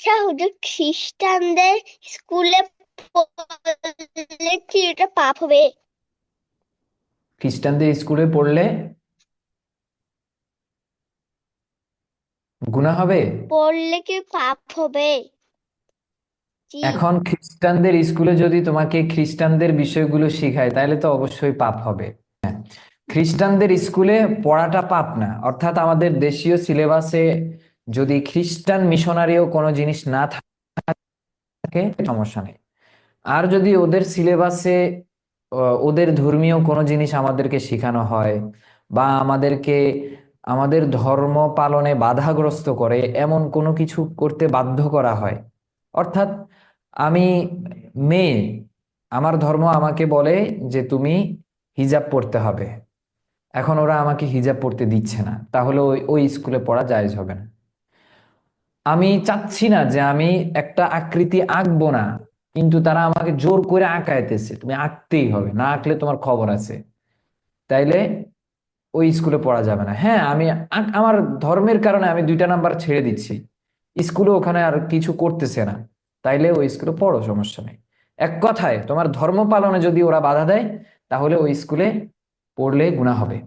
আচ্ছা হুজুর খ্রিস্টানদের স্কুলে পড়লে কি এটা পাপ হবে? খ্রিস্টানদের স্কুলে পড়লে গুনাহ হবে? পড়লে কি পাপ হবে? জি। এখন খ্রিস্টানদের স্কুলে যদি তোমাকে খ্রিস্টানদের বিষয়গুলো শেখায় তাহলে তো অবশ্যই পাপ হবে। হ্যাঁ। খ্রিস্টানদের স্কুলে পড়াটা পাপ না। অর্থাৎ আমাদের দেশীয় সিলেবাসে যদি খ্রিস্টান মিশনারিও কোনো জিনিস না থাকে, সমস্যা নেই। আর যদি ওদের সিলেবাসে ওদের ধর্মীয় কোনো জিনিস আমাদেরকে শেখানো হয় বা আমাদেরকে, আমাদের ধর্ম পালনে বাধাগ্রস্ত করে, এমন কোনো কিছু করতে বাধ্য করা হয়, অর্থাৎ আমি মেয়ে, আমার ধর্ম আমাকে বলে যে তুমি হিজাব পড়তে হবে। এখন ওরা আমাকে হিজাব পড়তে দিচ্ছে না। তাহলে ওই ওই স্কুলে পড়া জায়েজ হবে না। আমি চাচ্ছি না যে আমি একটা আকৃতি আঁকবো না, কিন্তু তারা আমাকে জোর করে আঁকাইতেছে। তুমি আঁকতেই হবে, না আঁকলে তোমার খবর আছে। তাইলে ওই স্কুলে পড়া যাবে না। হ্যাঁ আমি আমার ধর্মের কারণে আমি দুইটা নাম্বার ছেড়ে দিচ্ছি। স্কুলে ওখানে আর কিছু করতেছে না। তাইলে ওই স্কুলে পড়ো, সমস্যা নেই। এক কথায়, তোমার ধর্ম পালনে যদি ওরা বাধা দেয়, তাহলে ওই স্কুলে পড়লে গুণা হবে।